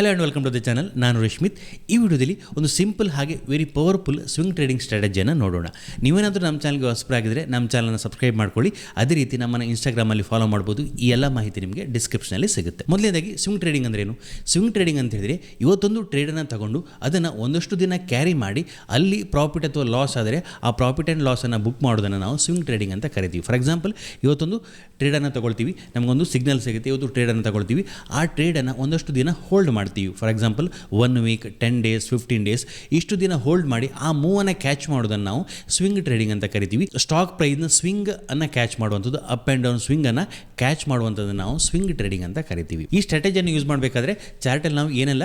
Hello and welcome to the channel ನಾನು ರಶ್ಮಿತ್. ಈ ವಿಡಿಯೋದಲ್ಲಿ ಒಂದು ಸಿಂಪಲ್ ಹಾಗೆ ವೆರಿ ಪವರ್ಫುಲ್ ಸ್ವಿಂಗ್ ಟ್ರೇಡಿಂಗ್ ಸ್ಟ್ರಾಟಜಿಯನ್ನು ನೋಡೋಣ. ನೀವೇನಾದರೂ ನಮ್ಮ ಚಾನಲ್ಗೆ ಹೊಸಬರಾಗಿದ್ದರೆ ನಮ್ಮ ಚಾನಲ್ನ ಸಬ್ಸ್ಕ್ರೈಬ್ ಮಾಡ್ಕೊಳ್ಳಿ. ಅದೇ ರೀತಿ ನಮ್ಮನ್ನು ಇನ್ಸ್ಟಾಗ್ರಾಮಲ್ಲಿ ಫಾಲೋ ಮಾಡ್ಬೋದು. ಈ ಎಲ್ಲ ಮಾಹಿತಿ ನಿಮಗೆ ಡಿಸ್ಕ್ರಿಪ್ಷನಲ್ಲಿ ಸಿಗುತ್ತೆ. ಮೊದಲನೇದಾಗಿ ಸ್ವಿಂಗ್ ಟ್ರೇಡಿಂಗ್ ಅಂದ್ರೇನು ಸ್ವಿಂಗ್ ಟ್ರೇಡಿಂಗ್ ಅಂತ ಹೇಳಿದರೆ ಇವತ್ತೊಂದು ಟ್ರೇಡನ್ನು ತಗೊಂಡು ಅದನ್ನು ಒಂದಷ್ಟು ದಿನ ಕ್ಯಾರಿ ಮಾಡಿ ಅಲ್ಲಿ ಪ್ರಾಫಿಟ್ ಅಥವಾ ಲಾಸ್ ಆದರೆ ಆ ಪ್ರಾಫಿಟ್ ಆ್ಯಂಡ್ ಲಾಸನ್ನು ಬುಕ್ ಮಾಡೋದನ್ನು ನಾವು ಸ್ವಿಂಗ್ ಟ್ರೇಡಿಂಗ್ ಅಂತ ಕರಿತೀವಿ. ಫಾರ್ ಎಕ್ಸಾಂಪಲ್ ಇವತ್ತೊಂದು ಟ್ರೇಡನ್ನು ತಗೊಳ್ತೀವಿ. ನಮಗೊಂದು ಸಿಗ್ನಲ್ ಸಿಗುತ್ತೆ. ಇವತ್ತು ಟ್ರೇಡನ್ನು ತಗೊಳ್ತೀವಿ. ಆ ಟ್ರೇಡನ್ನು ಒಂದಷ್ಟು ದಿನ ಹೋಲ್ಡ್ ಮಾಡ್ತೀವಿ. For example one week ten days fifteen days ಇಷ್ಟು ದಿನ ಹೋಲ್ಡ್ ಮಾಡಿ ಆ ಮೂವನ್ನು ಕ್ಯಾಚ್ ಮಾಡೋದನ್ನು ನಾವು ಸ್ವಿಂಗ್ ಟ್ರೇಡಿಂಗ್ ಅಂತ ಕರಿತೀವಿ. ಸ್ಟಾಕ್ ಪ್ರೈಸ್ನ ಸ್ವಿಂಗ್ ಅನ್ನು ಕ್ಯಾಚ್ ಮಾಡುವಂಥದ್ದು ಅಪ್ ಆ್ಯಂಡ್ ಡೌನ್ ಸ್ವಿಂಗ್ ಅನ್ನು ಕ್ಯಾಚ್ ಮಾಡುವಂಥದ್ದು ನಾವು ಸ್ವಿಂಗ್ ಟ್ರೇಡಿಂಗ್ ಅಂತ ಕರಿತೀವಿ. ಈ ಸ್ಟ್ರಾಟಜಿಯನ್ನು ಯೂಸ್ ಮಾಡಬೇಕಾದ್ರೆ ಚಾರ್ಟಲ್ಲಿ ನಾವು ಏನೆಲ್ಲ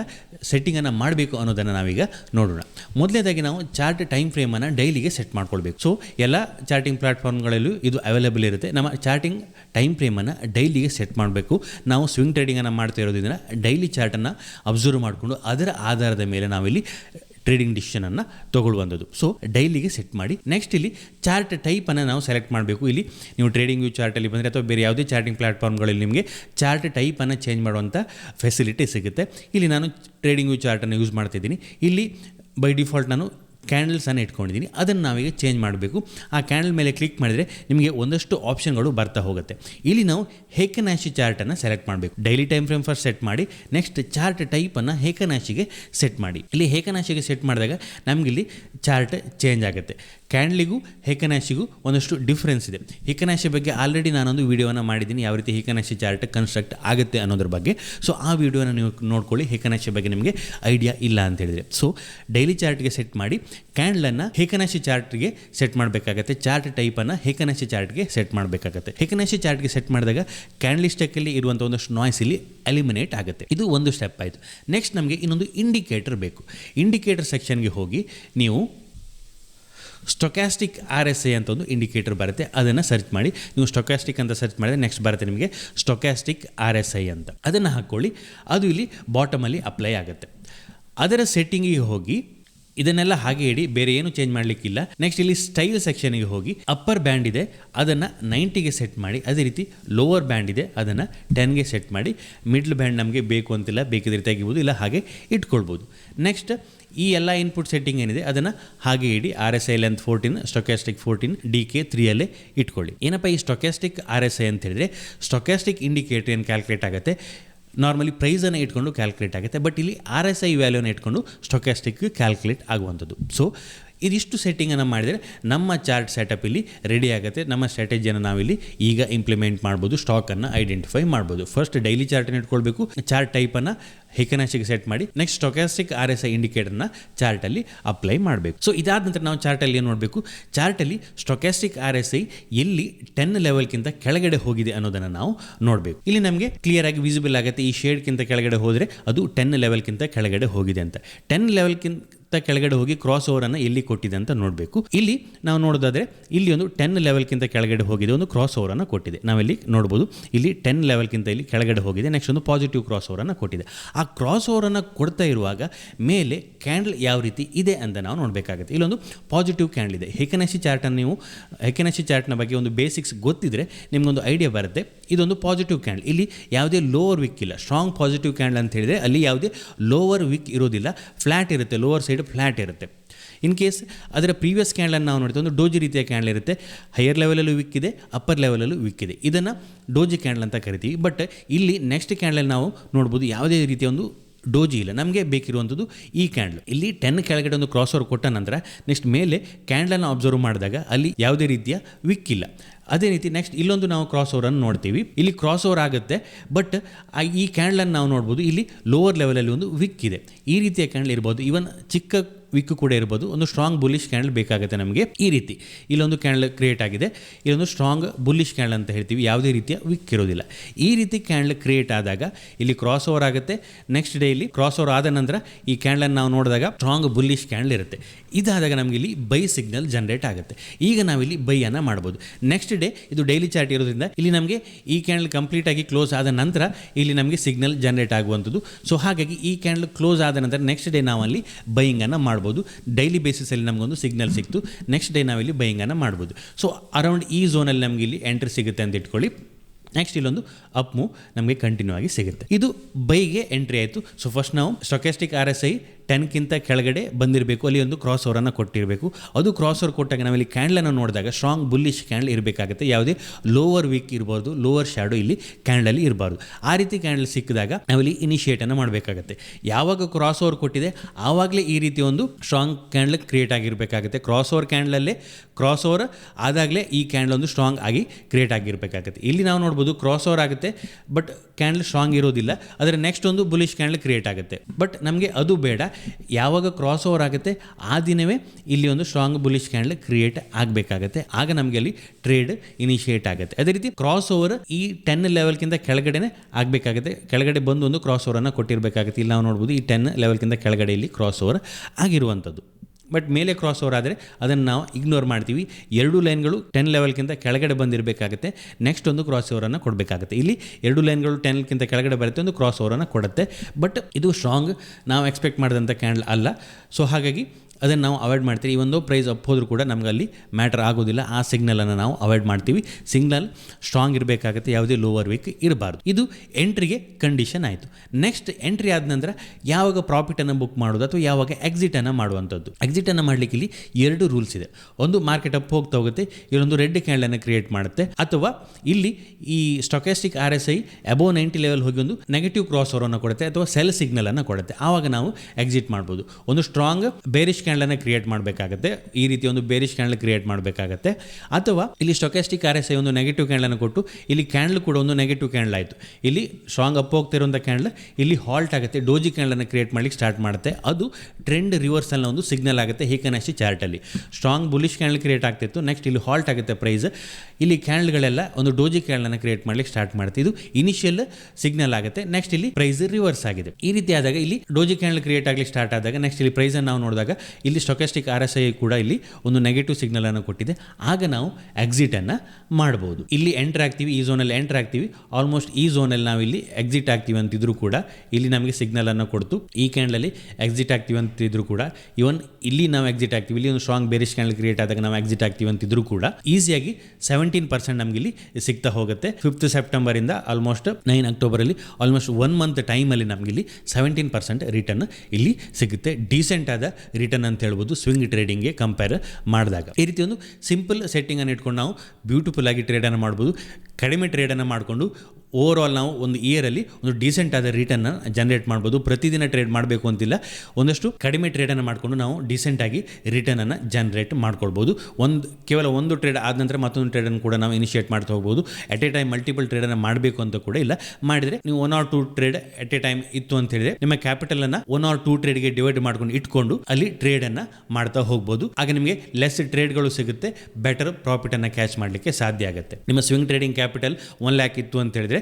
ಸೆಟ್ಟಿಂಗನ್ನು ಮಾಡಬೇಕು ಅನ್ನೋದನ್ನು ನಾವೀಗ ನೋಡೋಣ. ಮೊದಲನೇದಾಗಿ ನಾವು ಚಾರ್ಟ್ ಟೈಮ್ ಫ್ರೇಮನ್ನು ಡೈಲಿಗೆ ಸೆಟ್ ಮಾಡ್ಕೊಳ್ಬೇಕು. ಸೊ ಎಲ್ಲ ಚಾರ್ಟಿಂಗ್ ಪ್ಲಾಟ್ಫಾರ್ಮ್ಗಳಲ್ಲೂ ಇದು ಅವೈಲೇಬಲ್ ಇರುತ್ತೆ. ನಮ್ಮ ಚಾರ್ಟಿಂಗ್ ಟೈಮ್ ಫ್ರೇಮನ್ನು ಡೈಲಿಗೆ ಸೆಟ್ ಮಾಡಬೇಕು. ನಾವು ಸ್ವಿಂಗ್ ಟ್ರೇಡಿಂಗನ್ನು ಮಾಡ್ತಾ ಇರೋದ್ರಿಂದ ಡೈಲಿ ಚಾರ್ಟನ್ನು ಅಬ್ಸರ್ವ್ ಮಾಡಿಕೊಂಡು ಅದರ ಆಧಾರದ ಮೇಲೆ ನಾವಿಲ್ಲಿ ಟ್ರೇಡಿಂಗ್ ಡಿಸಿಷನನ್ನು ತೊಗೊಳ್ಳುವಂಥದ್ದು. ಸೊ ಡೈಲಿಗೆ ಸೆಟ್ ಮಾಡಿ. ನೆಕ್ಸ್ಟ್ ಇಲ್ಲಿ ಚಾರ್ಟ್ ಟೈಪನ್ನು ನಾವು ಸೆಲೆಕ್ಟ್ ಮಾಡಬೇಕು. ಇಲ್ಲಿ ನೀವು ಟ್ರೇಡಿಂಗ್ ವ್ಯೂ ಚಾರ್ಟಲ್ಲಿ ಬಂದರೆ ಅಥವಾ ಬೇರೆ ಯಾವುದೇ ಚಾರ್ಟಿಂಗ್ ಪ್ಲಾಟ್ಫಾರ್ಮ್ಗಳಲ್ಲಿ ನಿಮಗೆ ಚಾರ್ಟ್ ಟೈಪನ್ನು ಚೇಂಜ್ ಮಾಡುವಂಥ ಫೆಸಿಲಿಟಿ ಸಿಗುತ್ತೆ. ಇಲ್ಲಿ ನಾನು ಟ್ರೇಡಿಂಗ್ ವ್ಯೂ ಚಾರ್ಟನ್ನು ಯೂಸ್ ಮಾಡ್ತಿದ್ದೀನಿ. ಇಲ್ಲಿ ಬೈ ಡಿಫಾಲ್ಟ್ ನಾನು ಕ್ಯಾಂಡಲ್ಸನ್ನು ಇಟ್ಕೊಂಡಿದ್ದೀನಿ. ಅದನ್ನು ನಾವೀಗ ಚೇಂಜ್ ಮಾಡಬೇಕು. ಆ ಕ್ಯಾಂಡಲ್ ಮೇಲೆ ಕ್ಲಿಕ್ ಮಾಡಿದರೆ ನಿಮಗೆ ಒಂದಷ್ಟು ಆಪ್ಷನ್ಗಳು ಬರ್ತಾ ಹೋಗುತ್ತೆ. ಇಲ್ಲಿ ನಾವು ಹೇಕನಾಶಿ ಚಾರ್ಟನ್ನು ಸೆಲೆಕ್ಟ್ ಮಾಡಬೇಕು. Daily time frame first set ಮಾಡಿ ನೆಕ್ಸ್ಟ್ ಚಾರ್ಟ್ ಟೈಪನ್ನು ಹೇಕನಾಶಿಗೆ ಸೆಟ್ ಮಾಡಿ. ಇಲ್ಲಿ ಹೇಕನಾಶಿಗೆ ಸೆಟ್ ಮಾಡಿದಾಗ ನಮಗಿಲ್ಲಿ ಚಾರ್ಟ್ ಚೇಂಜ್ ಆಗುತ್ತೆ. ಕ್ಯಾಂಡ್ಲಿಗೂ ಹೇಕನಾಶಿಗೂ ಒಂದಷ್ಟು ಡಿಫ್ರೆನ್ಸ್ ಇದೆ. ಹೇಕನಾಶಿ ಬಗ್ಗೆ ಆಲ್ರೆಡಿ ನಾನೊಂದು ವಿಡಿಯೋನ ಮಾಡಿದ್ದೀನಿ. ಯಾವ ರೀತಿ ಹೇಕನಾಶಿ ಚಾರ್ಟ್ ಕನ್ಸ್ಟ್ರಕ್ಟ್ ಆಗುತ್ತೆ ಅನ್ನೋದ್ರ ಬಗ್ಗೆ. ಸೊ ಆ ವೀಡಿಯೋನ ನೀವು ನೋಡ್ಕೊಳ್ಳಿ. ಹೇಕನಾಶಿ ಬಗ್ಗೆ ನಿಮಗೆ ಐಡಿಯಾ ಇಲ್ಲ ಅಂತ ಹೇಳಿದರೆ. ಸೊ ಡೈಲಿ ಚಾರ್ಟ್ಗೆ ಸೆಟ್ ಮಾಡಿ ಕ್ಯಾಂಡ್ಲನ್ನು ಹೇಕನಾಶಿ ಚಾರ್ಟ್ಗೆ ಸೆಟ್ ಮಾಡಬೇಕಾಗತ್ತೆ. ಚಾರ್ಟ್ ಟೈಪನ್ನು ಹೇಕನಾಶಿ ಚಾರ್ಟ್ಗೆ ಸೆಟ್ ಮಾಡಬೇಕಾಗತ್ತೆ. ಹೇಕನಾಶಿ ಚಾರ್ಟ್ಗೆ ಸೆಟ್ ಮಾಡಿದಾಗ ಕ್ಯಾಂಡ್ಲಿ ಸ್ಟೆಕ್ಕಲ್ಲಿ ಇರುವಂಥ ಒಂದಷ್ಟು ನಾಯ್ಸ್ ಇಲ್ಲಿ ಎಲಿಮಿನೇಟ್ ಆಗುತ್ತೆ. ಇದು ಒಂದು ಸ್ಟೆಪ್ ಆಯಿತು. ನೆಕ್ಸ್ಟ್ ನಮಗೆ ಇನ್ನೊಂದು ಇಂಡಿಕೇಟರ್ ಬೇಕು. ಇಂಡಿಕೇಟರ್ ಸೆಕ್ಷನ್ಗೆ ಹೋಗಿ ನೀವು ಸ್ಟೊಕ್ಯಾಸ್ಟಿಕ್ ಆರ್ ಎಸ್ ಐ ಅಂತ ಒಂದು ಇಂಡಿಕೇಟರ್ ಬರುತ್ತೆ. ಅದನ್ನು ಸರ್ಚ್ ಮಾಡಿ. ನೀವು ಸ್ಟೊಕ್ಯಾಸ್ಟಿಕ್ ಅಂತ ಸರ್ಚ್ ಮಾಡಿದ್ರೆ ನೆಕ್ಸ್ಟ್ ಬರುತ್ತೆ ನಿಮಗೆ ಸ್ಟೊಕ್ಯಾಸ್ಟಿಕ್ ಆರ್ ಎಸ್ ಐ ಅಂತ. ಅದನ್ನು ಹಾಕ್ಕೊಳ್ಳಿ ಅದು ಇಲ್ಲಿ ಬಾಟಮಲ್ಲಿ ಅಪ್ಲೈ ಆಗುತ್ತೆ. ಅದರ ಸೆಟ್ಟಿಂಗಿಗೆ ಹೋಗಿ ಇದನ್ನೆಲ್ಲ ಹಾಗೆ ಇಡಿ, ಬೇರೆ ಏನು ಚೇಂಜ್ ಮಾಡಲಿಕ್ಕಿಲ್ಲ. ನೆಕ್ಸ್ಟ್ ಇಲ್ಲಿ ಸ್ಟೈಲ್ ಸೆಕ್ಷನ್ಗೆ ಹೋಗಿ ಅಪ್ಪರ್ ಬ್ಯಾಂಡ್ ಇದೆ, ಅದನ್ನು ನೈಂಟಿಗೆ ಸೆಟ್ ಮಾಡಿ, ಅದೇ ರೀತಿ ಲೋವರ್ ಬ್ಯಾಂಡ್ ಇದೆ, ಅದನ್ನು ಟೆನ್ಗೆ ಸೆಟ್ ಮಾಡಿ ಮಿಡ್ಲ್ ಬ್ಯಾಂಡ್ ನಮಗೆ ಬೇಕು ಅಂತಿಲ್ಲ, ಬೇಕಿದ್ರೆ ತೆಗಿಬೋದು, ಇಲ್ಲ ಹಾಗೆ ಇಟ್ಕೊಳ್ಬೋದು. ನೆಕ್ಸ್ಟ್ ಈ ಎಲ್ಲ ಇನ್ಪುಟ್ ಸೆಟ್ಟಿಂಗ್ ಏನಿದೆ, ಅದನ್ನು ಹಾಗೆ ಇಡಿ R S I length fourteen stochastic fourteen D K ತ್ರೀಯಲ್ಲೇ ಇಟ್ಕೊಳ್ಳಿ. ಏನಪ್ಪ ಈ ಸ್ಟೊಕ್ಯಾಸ್ಟಿಕ್ ಆರ್ ಎಸ್ ಐ ಅಂತ ಹೇಳಿದ್ರೆ ಸ್ಟೊಕ್ಯಾಸ್ಟಿಕ್ ಇಂಡಿಕೇಟರ್ ಏನು ಕ್ಯಾಲ್ಕುಲೇಟ್ ಆಗುತ್ತೆ? ನಾರ್ಮಲಿ ಪ್ರೈಸನ್ನು ಇಟ್ಕೊಂಡು ಕ್ಯಾಲ್ಕುಲೇಟ್ ಆಗುತ್ತೆ ಬಟ್ ಇಲ್ಲಿ ಆರ್ ಎಸ್ ಐ ವ್ಯಾಲ್ಯೂನ ಇಟ್ಕೊಂಡು ಸ್ಟೊಕ್ಯಾಸ್ಟಿಕ್ ಕ್ಯಾಲ್ಕುಲೇಟ್ ಆಗುವಂಥದ್ದು. ಸೊ ಇದಿಷ್ಟು ಸೆಟ್ಟಿಂಗನ್ನು ಮಾಡಿದರೆ ನಮ್ಮ ಚಾರ್ಟ್ ಸೆಟಪ್ ಇಲ್ಲಿ ರೆಡಿ ಆಗುತ್ತೆ. ನಮ್ಮ ಸ್ಟ್ರಾಟಜಿಯನ್ನು ನಾವಿಲ್ಲಿ ಈಗ ಇಂಪ್ಲಿಮೆಂಟ್ ಮಾಡ್ಬೋದು ಸ್ಟಾಕನ್ನು ಐಡೆಂಟಿಫೈ ಮಾಡ್ಬೋದು. ಫಸ್ಟ್ ಡೈಲಿ ಚಾರ್ಟನ್ನು ಇಟ್ಕೊಳ್ಬೇಕು. ಚಾರ್ಟ್ ಟೈಪನ್ನು ಹೆಕನಾಶಿಗೆ ಸೆಟ್ ಮಾಡಿ next stochastic R S I ಇಂಡಿಕೇಟರ್ನ ಚಾರ್ಟಲ್ಲಿ ಅಪ್ಲೈ ಮಾಡಬೇಕು. ಸೊ ಇದಾದ ನಂತರ ನಾವು ಚಾರ್ಟಲ್ಲಿ ಏನು ನೋಡಬೇಕು? ಚಾರ್ಟಲ್ಲಿ ಸ್ಟೊಕ್ಯಾಸ್ಟಿಕ್ ಆರ್ ಎಸ್ ಐ ಎಲ್ಲಿ ಟೆನ್ ಲೆವೆಲ್ಗಿಂತ ಕೆಳಗಡೆ ಹೋಗಿದೆ ಅನ್ನೋದನ್ನು ನಾವು ನೋಡಬೇಕು. ಇಲ್ಲಿ ನಮಗೆ ಕ್ಲಿಯರ್ ಆಗಿ ವಿಸಿಬಲ್ ಆಗುತ್ತೆ. ಈ ಶೇಡ್ಗಿಂತ ಕೆಳಗಡೆ ಹೋದರೆ ಅದು ಟೆನ್ ಲೆವೆಲ್ಗಿಂತ ಕೆಳಗಡೆ ಹೋಗಿದೆ ಅಂತ. ಟೆನ್ ಲೆವೆಲ್ಗಿಂತ ಕೆಳಗಡೆ ಹೋಗಿ ಕ್ರಾಸ್ ಓವರ್ ಅನ್ನು ಎಲ್ಲಿ ಕೊಟ್ಟಿದೆ ಅಂತ ನೋಡಬೇಕು. ಇಲ್ಲಿ ನಾವು ನೋಡೋದಾದ್ರೆ ಇಲ್ಲಿ ಒಂದು ಟೆನ್ ಲೆವೆಲ್ಗಿಂತ ಕೆಳಗಡೆ ಹೋಗಿದೆ, ಒಂದು ಕ್ರಾಸ್ ಓವರನ್ನು ಕೊಟ್ಟಿದೆ. ನಾವಿಲ್ಲಿ ನೋಡ್ಬೋದು, ಇಲ್ಲಿ ಟೆನ್ ಲೆವೆಲ್ಗಿಂತ ಇಲ್ಲಿ ಕೆಳಗಡೆ ಹೋಗಿದೆ ನೆಕ್ಸ್ಟ್ ಒಂದು ಪಾಸಿಟಿವ್ ಕ್ರಾಸ್ ಓವರ್ ಓವರನ್ನು ಕೊಟ್ಟಿದೆ. ಆ ಕ್ರಾಸ್ ಓವರನ್ನು ಕೊಡ್ತಾ ಇರುವಾಗ ಮೇಲೆ ಕ್ಯಾಂಡಲ್ ಯಾವ ರೀತಿ ಇದೆ ಅಂತ ನಾವು ನೋಡಬೇಕಾಗುತ್ತೆ. ಇಲ್ಲೊಂದು ಪಾಸಿಟಿವ್ ಕ್ಯಾಂಡಲ್ ಇದೆ. ಹೆಕನಸಿ ಚಾರ್ಟ್ ಅನ್ನು ನೀವು ಹೆಕನಶಿ ಚಾರ್ಟ್ನ ಬಗ್ಗೆ ಒಂದು ಬೇಸಿಕ್ಸ್ ಗೊತ್ತಿದ್ರೆ ನಿಮಗೊಂದು ಐಡಿಯಾ ಬರುತ್ತೆ. ಇದೊಂದು ಪಾಸಿಟಿವ್ ಕ್ಯಾಂಡಲ್ ಇಲ್ಲಿ ಯಾವುದೇ ಲೋವರ್ ವಿಕ್ ಇಲ್ಲ. ಸ್ಟ್ರಾಂಗ್ ಪಾಸಿಟಿವ್ ಕ್ಯಾಂಡಲ್ ಅಂತ ಹೇಳಿದರೆ ಅಲ್ಲಿ ಯಾವುದೇ ಲೋವರ್ ವಿಕ್ ಇರೋದಿಲ್ಲ. ಫ್ಲಾಟ್ ಇರುತ್ತೆ ಲೋವರ್ ಸೈಡ್ ಫ್ಲ್ಯಾಟ್ ಇರುತ್ತೆ. ಇನ್ ಕೇಸ್ ಅದರ ಪ್ರೀವಿಯಸ್ ಕ್ಯಾಂಡಲನ್ನು ನಾವು ನೋಡ್ತೀವಿ ಒಂದು ಡೋಜಿ ರೀತಿಯ ಕ್ಯಾಂಡಲ್ ಇರುತ್ತೆ. ಹೈಯರ್ ಲೆವೆಲಲ್ಲೂ ವಿಕ್ಕಿದೆ ಅಪ್ಪರ್ ಲೆವೆಲಲ್ಲೂ ವಿಕ್ಕಿದೆ. ಇದೆ ಇದನ್ನು ಡೋಜಿ ಕ್ಯಾಂಡಲ್ ಅಂತ ಕರಿತೀವಿ. ಬಟ್ ಇಲ್ಲಿ ನೆಕ್ಸ್ಟ್ ಕ್ಯಾಂಡಲ್ ನಾವು ನೋಡ್ಬೋದು ಯಾವುದೇ ರೀತಿಯ ಒಂದು ಡೋಜಿ ಇಲ್ಲ. ನಮಗೆ ಬೇಕಿರುವಂಥದ್ದು ಈ ಕ್ಯಾಂಡ್ಲು ಇಲ್ಲಿ ಟೆನ್ ಕೆಳಗಡೆ ಒಂದು ಕ್ರಾಸ್ ಓವರ್ ಕೊಟ್ಟ ನಂತರ ನೆಕ್ಸ್ಟ್ ಮೇಲೆ ಕ್ಯಾಂಡ್ಲನ್ನು ಅಬ್ಸರ್ವ್ ಮಾಡಿದಾಗ ಅಲ್ಲಿ ಯಾವುದೇ ರೀತಿಯ ವಿಕ್ ಇಲ್ಲ. ಅದೇ ರೀತಿ ನೆಕ್ಸ್ಟ್ ಇಲ್ಲೊಂದು ನಾವು ಕ್ರಾಸ್ ಓವರನ್ನು ನೋಡ್ತೀವಿ. ಇಲ್ಲಿ ಕ್ರಾಸ್ ಓವರ್ ಆಗುತ್ತೆ ಬಟ್ ಈ ಕ್ಯಾಂಡ್ಲನ್ನು ನಾವು ನೋಡ್ಬೋದು. ಇಲ್ಲಿ ಲೋವರ್ ಲೆವೆಲಲ್ಲಿ ಒಂದು ವಿಕ್ ಇದೆ. ಈ ರೀತಿಯ ಕ್ಯಾಂಡ್ಲ್ ಇರ್ಬೋದು. ಈವನ್ ಚಿಕ್ಕ ವಿಕ್ ಕೂಡ ಇರ್ಬೋದು. ಒಂದು ಸ್ಟ್ರಾಂಗ್ ಬುಲ್ಲಿಶ್ ಕ್ಯಾಂಡಲ್ ಬೇಕಾಗುತ್ತೆ ನಮಗೆ ಈ ರೀತಿ. ಇಲ್ಲೊಂದು ಕ್ಯಾಂಡಲ್ ಕ್ರಿಯೇಟ್ ಆಗಿದೆ. ಇಲ್ಲೊಂದು ಸ್ಟ್ರಾಂಗ್ ಬುಲ್ಲಿಶ್ ಕ್ಯಾಂಡಲ್ ಅಂತ ಹೇಳ್ತೀವಿ. ಯಾವುದೇ ರೀತಿಯ ವಿಕ್ ಇರೋದಿಲ್ಲ. ಈ ರೀತಿ ಕ್ಯಾಂಡಲ್ ಕ್ರಿಯೇಟ್ ಆದಾಗ ಇಲ್ಲಿ ಕ್ರಾಸ್ ಓವರ್ ಆಗುತ್ತೆ. ನೆಕ್ಸ್ಟ್ ಡೇ ಇಲ್ಲಿ ಕ್ರಾಸ್ ಓವರ್ ಆದ ನಂತರ ಈ ಕ್ಯಾಂಡಲನ್ನು ನಾವು ನೋಡಿದಾಗ ಸ್ಟ್ರಾಂಗ್ ಬುಲ್ಲಿಶ್ ಕ್ಯಾಂಡಲ್ ಇರುತ್ತೆ. ಇದಾದಾಗ ನಮಗೆ ಇಲ್ಲಿ ಬೈ ಸಿಗ್ನಲ್ ಜನರೇಟ್ ಆಗುತ್ತೆ. ಈಗ ನಾವಿಲ್ಲಿ ಬೈಯನ್ನು ಮಾಡ್ಬೋದು. ನೆಕ್ಸ್ಟ್ ಡೇ ಇದು ಡೈಲಿ ಚಾರ್ಟ್ ಇರೋದ್ರಿಂದ ಇಲ್ಲಿ ನಮಗೆ ಈ ಕ್ಯಾಂಡಲ್ ಕಂಪ್ಲೀಟ್ ಆಗಿ ಕ್ಲೋಸ್ ಆದ ನಂತರ ಇಲ್ಲಿ ನಮಗೆ ಸಿಗ್ನಲ್ ಜನರೇಟ್ ಆಗುವಂಥದ್ದು. ಸೊ ಹಾಗಾಗಿ ಈ ಕ್ಯಾಂಡಲ್ ಕ್ಲೋಸ್ ಆದ ನಂತರ ನೆಕ್ಸ್ಟ್ ಡೇ ನಾವಲ್ಲಿ ಬೈಯಿಂಗನ್ನು ಮಾಡ್ಬೋದು. ಡೈಲಿ ಬೇಸಿಸಲ್ಲಿ ನಮಗೊಂದು ಸಿಗ್ನಲ್ ಸಿಕ್ತು. ನೆಕ್ಸ್ಟ್ ಡೇ ನಾವಿಲ್ಲಿ ಬೈಯಿಂಗನ್ನು ಮಾಡ್ಬೋದು. ಸೊ ಅರೌಂಡ್ ಈ ಝೋನಲ್ಲಿ ನಮಗೆ ಇಲ್ಲಿ ಎಂಟ್ರಿ ಸಿಗುತ್ತೆ ಅಂತ ಇಟ್ಕೊಳ್ಳಿ. ನೆಕ್ಸ್ಟ್ ಇಲ್ಲೊಂದು ಅಪ್ ಮೂವ್ ನಮಗೆ ಕಂಟಿನ್ಯೂ ಆಗಿ ಸಿಗುತ್ತೆ. ಇದು ಬೈಗೆ ಎಂಟ್ರಿ ಆಯಿತು. ಸೊ ಫಸ್ಟ್ ನಾವು ಸ್ಟೊಕೆಸ್ಟಿಕ್ ಆರ್ ಎಸ್ ಐ ಟೆನ್ಗಿಂತ ಕೆಳಗಡೆ ಬಂದಿರಬೇಕು. ಅಲ್ಲಿ ಒಂದು ಕ್ರಾಸ್ ಓವರನ್ನು ಕೊಟ್ಟಿರಬೇಕು. ಅದು ಕ್ರಾಸ್ ಓವರ್ ಕೊಟ್ಟಾಗ ನಾವಿಲ್ಲಿ ಕ್ಯಾಂಡ್ಲನ್ನು ನೋಡಿದಾಗ ಸ್ಟ್ರಾಂಗ್ ಬುಲ್ಲಿಶ್ ಕ್ಯಾಂಡಲ್ ಇರಬೇಕಾಗುತ್ತೆ. ಯಾವುದೇ ಲೋವರ್ ವೀಕ್ ಇರಬಾರ್ದು ಲೋವರ್ ಶ್ಯಾಡೋ ಇಲ್ಲಿ ಕ್ಯಾಂಡಲಲ್ಲಿ ಇರಬಾರ್ದು. ಆ ರೀತಿ ಕ್ಯಾಂಡಲ್ ಸಿಕ್ಕಿದಾಗ ನಾವಿಲ್ಲಿ ಇನಿಷಿಯೇಟನ್ನು ಮಾಡಬೇಕಾಗುತ್ತೆ. ಯಾವಾಗ ಕ್ರಾಸ್ ಓವರ್ ಕೊಟ್ಟಿದೆ, ಆವಾಗಲೇ ಈ ರೀತಿ ಒಂದು ಸ್ಟ್ರಾಂಗ್ ಕ್ಯಾಂಡಲ್ ಕ್ರಿಯೇಟ್ ಆಗಿರಬೇಕಾಗುತ್ತೆ. ಕ್ರಾಸ್ ಓವರ್ ಕ್ಯಾಂಡಲಲ್ಲೇ ಕ್ರಾಸ್ ಓವರ್ ಆದಾಗಲೇ ಈ ಕ್ಯಾಂಡಲ್ ಒಂದು ಸ್ಟ್ರಾಂಗ್ ಆಗಿ ಕ್ರಿಯೇಟ್ ಆಗಿರಬೇಕಾಗುತ್ತೆ. ಇಲ್ಲಿ ನಾವು ನೋಡ್ಬೋದು ಕ್ರಾಸ್ ಓವರ್ ಆಗುತ್ತೆ ಬಟ್ ಕ್ಯಾಂಡಲ್ ಸ್ಟ್ರಾಂಗ್ ಇರೋದಿಲ್ಲ. ಅದರ ನೆಕ್ಸ್ಟ್ ಒಂದು ಬುಲಿಶ್ ಕ್ಯಾಂಡಲ್ ಕ್ರಿಯೇಟ್ ಆಗುತ್ತೆ. ಬಟ್ ನಮಗೆ ಅದು ಬೇಡ. ಯಾವಾಗ ಕ್ರಾಸ್ ಓವರ್ ಆಗುತ್ತೆ, ಆ ದಿನವೇ ಇಲ್ಲಿ ಒಂದು ಸ್ಟ್ರಾಂಗ್ ಬುಲಿಶ್ ಕ್ಯಾಂಡಲ್ ಕ್ರಿಯೇಟ್ ಆಗಬೇಕಾಗತ್ತೆ. ಆಗ ನಮಗೆ ಅಲ್ಲಿ ಟ್ರೇಡ್ ಇನಿಷಿಯೇಟ್ ಆಗುತ್ತೆ. ಅದೇ ರೀತಿ ಕ್ರಾಸ್ ಓವರ್ ಈ ಟೆನ್ ಲೆವೆಲ್ಕಿಂತ ಕೆಳಗಡೆನೆ ಆಗಬೇಕಾಗುತ್ತೆ. ಕೆಳಗಡೆ ಬಂದು ಒಂದು ಕ್ರಾಸ್ ಓವರನ್ನು ಕೊಟ್ಟಿರಬೇಕಾಗುತ್ತೆ. ಇಲ್ಲಿ ನಾವು ನೋಡ್ಬೋದು ಈ ಟೆನ್ ಲೆವೆಲ್ಗಿಂತ ಕೆಳಗಡೆ ಇಲ್ಲಿ ಕ್ರಾಸ್ ಓವರ್ ಆಗಿರುವಂಥದ್ದು. ಬಟ್ ಮೇಲೆ ಕ್ರಾಸ್ ಓವರ್ ಆದರೆ ಅದನ್ನು ನಾವು ಇಗ್ನೋರ್ ಮಾಡ್ತೀವಿ. ಎರಡು ಲೈನ್ಗಳು ಟೆನ್ ಲೆವೆಲ್ಗಿಂತ ಕೆಳಗಡೆ ಬಂದಿರಬೇಕಾಗುತ್ತೆ. ನೆಕ್ಸ್ಟ್ ಒಂದು ಕ್ರಾಸ್ ಓವರನ್ನು ಕೊಡಬೇಕಾಗುತ್ತೆ. ಇಲ್ಲಿ ಎರಡು ಲೈನ್ಗಳು ಟೆನ್ಗಿಂತ ಕೆಳಗಡೆ ಬರುತ್ತೆ, ಒಂದು ಕ್ರಾಸ್ ಓವರನ್ನು ಕೊಡುತ್ತೆ. ಬಟ್ ಇದು ಸ್ಟ್ರಾಂಗ್ ನಾವು ಎಕ್ಸ್ಪೆಕ್ಟ್ ಮಾಡಿದಂಥ ಕ್ಯಾಂಡಲ್ ಅಲ್ಲ. ಸೊ ಹಾಗಾಗಿ ಅದನ್ನು ನಾವು ಅವಾಯ್ಡ್ ಮಾಡ್ತೀವಿ. ಈ ಒಂದು ಪ್ರೈಸ್ ಅಪ್ ಹೋದರೂ ಕೂಡ ನಮಗೆ ಅಲ್ಲಿ ಮ್ಯಾಟರ್ ಆಗೋದಿಲ್ಲ. ಆ ಸಿಗ್ನಲನ್ನು ನಾವು ಅವಾಯ್ಡ್ ಮಾಡ್ತೀವಿ. ಸಿಗ್ನಲ್ ಸ್ಟ್ರಾಂಗ್ ಇರಬೇಕಾಗುತ್ತೆ, ಯಾವುದೇ ಲೋವರ್ ವೀಕ್ ಇರಬಾರ್ದು. ಇದು ಎಂಟ್ರಿಗೆ ಕಂಡೀಷನ್ ಆಯಿತು. ನೆಕ್ಸ್ಟ್ ಎಂಟ್ರಿ ಆದ ನಂತರ ಯಾವಾಗ ಪ್ರಾಫಿಟನ್ನು ಬುಕ್ ಮಾಡೋದು ಅಥವಾ ಯಾವಾಗ ಎಕ್ಸಿಟನ್ನು ಮಾಡುವಂಥದ್ದು. ಎಕ್ಸಿಟನ್ನು ಮಾಡಲಿಕ್ಕೆ ಇಲ್ಲಿ ಎರಡು ರೂಲ್ಸ್ ಇದೆ. ಒಂದು ಮಾರ್ಕೆಟ್ ಅಪ್ ಹೋಗ್ತಾ ಹೋಗುತ್ತೆ ಇಲ್ಲೊಂದು ರೆಡ್ ಕ್ಯಾಂಡಲನ್ನು ಕ್ರಿಯೇಟ್ ಮಾಡುತ್ತೆ. ಅಥವಾ ಇಲ್ಲಿ ಈ stochastic R S I above ninety level ಹೋಗಿ ಒಂದು ನೆಗೆಟಿವ್ ಕ್ರಾಸ್ ಓವರನ್ನು ಕೊಡುತ್ತೆ ಅಥವಾ ಸೆಲ್ ಸಿಗ್ನಲನ್ನು ಕೊಡುತ್ತೆ. ಆವಾಗ ನಾವು ಎಕ್ಸಿಟ್ ಮಾಡ್ಬೋದು. ಒಂದು ಸ್ಟ್ರಾಂಗ್ ಬೇರಿಶ್ ಕ್ಯಾಂಡಲನ್ನು ಕ್ರಿಯೇಟ್ ಮಾಡಬೇಕಾಗುತ್ತೆ. ಈ ರೀತಿ ಒಂದು ಬೇರಿಶ್ ಕ್ಯಾಂಡಲ್ ಕ್ರಿಯೇಟ್ ಮಾಡಬೇಕಾಗುತ್ತೆ. ಅಥವಾ ಇಲ್ಲಿ ಸ್ಟೊಕೆಸ್ಟಿಕ್ ಆರ್ ಎಸ್ ಐ ಒಂದು ನೆಗೆಟಿವ್ ಕ್ಯಾಂಡಲನ್ನು ಕೊಟ್ಟು, ಇಲ್ಲಿ ಕ್ಯಾಂಡಲ್ ಕೂಡ ಒಂದು ನೆಗೆಟಿವ್ ಕ್ಯಾಂಡಲ್ ಆಯಿತು. ಇಲ್ಲಿ ಸ್ಟ್ರಾಂಗ್ ಅಪ್ ಹೋಗ್ತಿರುವಂಥ ಕ್ಯಾಂಡಲ್ ಇಲ್ಲಿ ಹಾಲ್ಟ್ ಆಗುತ್ತೆ ಡೋಜಿ ಕ್ಯಾಂಡಲನ್ನು ಕ್ರಿಯೇಟ್ ಮಾಡ್ಲಿಕ್ಕೆ ಸ್ಟಾರ್ಟ್ ಮಾಡುತ್ತೆ. ಅದು ಟ್ರೆಂಡ್ ರಿವರ್ಸಲ್ನ ಒಂದು ಸಿಗ್ನಲ್ ಆಗುತ್ತೆ ಹೀಕನಷ್ಟು ಚಾರ್ಟಲ್ಲಿ ಸ್ಟ್ರಾಂಗ್ ಬುಲಿಶ್ ಕ್ಯಾಂಡಲ್ ಕ್ರಿಯೇಟ್ ಆಗ್ತಿತ್ತು ನೆಕ್ಸ್ಟ್ ಇಲ್ಲಿ ಹಾಲ್ಟ್ ಆಗುತ್ತೆ ಪ್ರೈಸ್ ಇಲ್ಲಿ ಕ್ಯಾಂಡಲ್ಗಳೆಲ್ಲ ಒಂದು ಡೋಜಿ ಕ್ಯಾಂಡಲನ್ನು ಕ್ರಿಯೇಟ್ ಮಾಡ್ಲಿಕ್ಕೆ ಸ್ಟಾರ್ಟ್ ಮಾಡುತ್ತೆ. ಇದು ಇನಿಷಿಯಲ್ ಸಿಗ್ನಲ್ ಆಗುತ್ತೆ ನೆಕ್ಸ್ಟ್ ಇಲ್ಲಿ ಪ್ರೈಸ್ ರಿವರ್ಸ್ ಆಗಿದೆ. ಈ ರೀತಿ ಆದಾಗ ಇಲ್ಲಿ ಡೋಜಿ ಕ್ಯಾಂಡಲ್ ಕ್ರಿಯೇಟ್ ಆಗಲಿಕ್ಕೆ ಸ್ಟಾರ್ಟ್ ಆದಾಗ ನೆಕ್ಸ್ಟ್ ಇಲ್ಲಿ ಪ್ರೈಸನ್ನು ನಾವು ನೋಡಿದಾಗ ಇಲ್ಲಿ ಸ್ಟೊಕೆಸ್ಟಿಕ್ ಆರ್ ಎಸ್ ಐ ಕೂಡ ಇಲ್ಲಿ ಒಂದು ನೆಗೆಟಿವ್ ಸಿಗ್ನಲ್ ಅನ್ನು ಕೊಟ್ಟಿದೆ. ಆಗ ನಾವು ಎಕ್ಸಿಟ್ ಅನ್ನು ಮಾಡಬಹುದು ಇಲ್ಲಿ ಎಂಟರ್ ಆಗ್ತೀವಿ, ಈ ಝೋನಲ್ಲಿ ಎಂಟರ್ ಆಗ್ತೀವಿ. ಆಲ್ಮೋಸ್ಟ್ ಈ ಝೋನಲ್ಲಿ ನಾವು ಇಲ್ಲಿ ಎಕ್ಸಿಟ್ ಆಗ್ತೀವಿ ಅಂತಿದ್ರು ಕೂಡ ಇಲ್ಲಿ ನಮಗೆ ಸಿಗ್ನಲ್ ಅನ್ನು ಕೊಡ್ತು. ಈ ಕ್ಯಾಂಡಲಲ್ಲಿ ಎಕ್ಸಿಟ್ ಆಗ್ತೀವಿ ಅಂತಿದ್ರು ಕೂಡ ಇವನ್ ಇಲ್ಲಿ ನಾವು ಎಕ್ಸಿಟ್ ಆಗ್ತೀವಿ. ಇಲ್ಲಿ ಒಂದು ಸ್ಟ್ರಾಂಗ್ ಬೇರಿಶ್ ಕ್ಯಾಂಡಲ್ ಕ್ರಿಯೇಟ್ ಆದಾಗ ನಾವು ಎಕ್ಸಿಟ್ ಆಗ್ತೀವಿ ಅಂತಿದ್ರು ಕೂಡ ಈಸಿಯಾಗಿ ಸೆವೆಂಟೀನ್ ಪರ್ಸೆಂಟ್ ನಮಗೆ ಇಲ್ಲಿ ಸಿಗ್ತಾ ಹೋಗುತ್ತೆ. ಫಿಫ್ತ್ ಸೆಪ್ಟೆಂಬರ್ ಇಂದ ಆಲ್ಮೋಸ್ಟ್ ನೈನ್ ಅಕ್ಟೋಬರ್ ಅಲ್ಲಿ ಆಲ್ಮೋಸ್ಟ್ ಒನ್ ಮಂತ್ ಟೈಮಲ್ಲಿ ನಮಗೆ ಇಲ್ಲಿ ಸೆವೆಂಟೀನ್ ಪರ್ಸೆಂಟ್ ರಿಟರ್ನ್ ಇಲ್ಲಿ ಸಿಗುತ್ತೆ. ಡೀಸೆಂಟ್ ಆದ ರಿಟರ್ನ್ ಅಂತ ಹೇಳ್ಬೋದು ಸ್ವಿಂಗ್ ಟ್ರೇಡಿಂಗ್ಗೆ ಕಂಪೇರ್ ಮಾಡಿದಾಗ. ಈ ರೀತಿ ಒಂದು ಸಿಂಪಲ್ ಸೆಟ್ಟಿಂಗನ್ನು ಇಟ್ಕೊಂಡು ನಾವು ಬ್ಯೂಟಿಫುಲ್ ಆಗಿ ಟ್ರೇಡನ್ನು ಮಾಡ್ಬೋದು. ಕಡಿಮೆ ಟ್ರೇಡನ್ನು ಮಾಡಿಕೊಂಡು ಓವರ್ ಆಲ್ ನಾವು ಒಂದು ಇಯರಲ್ಲಿ ಒಂದು ಡೀಸೆಂಟ್ ಆದ ರಿಟರ್ನ್ ಜನರೇಟ್ ಮಾಡ್ಬೋದು. ಪ್ರತಿದಿನ ಟ್ರೇಡ್ ಮಾಡಬೇಕು ಅಂತಿಲ್ಲ. ಒಂದಷ್ಟು ಕಡಿಮೆ ಟ್ರೇಡನ್ನು ಮಾಡಿಕೊಂಡು ನಾವು ಡೀಸೆಂಟಾಗಿ ರಿಟರ್ನನ್ನು ಜನರೇಟ್ ಮಾಡ್ಕೊಳ್ಬೋದು. ಒಂದು, ಕೇವಲ ಒಂದು ಟ್ರೇಡ್ ಆದ ನಂತರ ಮತ್ತೊಂದು ಟ್ರೇಡನ್ನು ಕೂಡ ನಾವು ಇನಿಷಿಯೇಟ್ ಮಾಡ್ತಾ ಹೋಗ್ಬೋದು. ಅಟ್ ಎ ಟೈಮ್ ಮಲ್ಟಿಪಲ್ ಟ್ರೇಡನ್ನು ಮಾಡಬೇಕು ಅಂತ ಕೂಡ ಇಲ್ಲ. ಮಾಡಿದರೆ ನೀವು one R two trade at A time ಇತ್ತು ಅಂತ ಹೇಳಿದ್ರೆ ನಿಮ್ಮ ಕ್ಯಾಪಿಟಲನ್ನು ಒನ್ ಆರ್ ಟೂ ಟ್ರೇಡ್ಗೆ ಡಿವೈಡ್ ಮಾಡ್ಕೊಂಡು ಇಟ್ಕೊಂಡು ಅಲ್ಲಿ ಟ್ರೇಡನ್ನು ಮಾಡ್ತಾ ಹೋಗ್ಬೋದು. ಆಗ ನಿಮಗೆ ಲೆಸ್ ಟ್ರೇಡ್ಗಳು ಸಿಗುತ್ತೆ ಬೆಟರ್ ಪ್ರಾಫಿಟನ್ನು ಕ್ಯಾಚ್ ಮಾಡಲಿಕ್ಕೆ ಸಾಧ್ಯ ಆಗುತ್ತೆ. ನಿಮ್ಮ swing trading capital one lakh ಇತ್ತು ಅಂತ ಹೇಳಿದ್ರೆ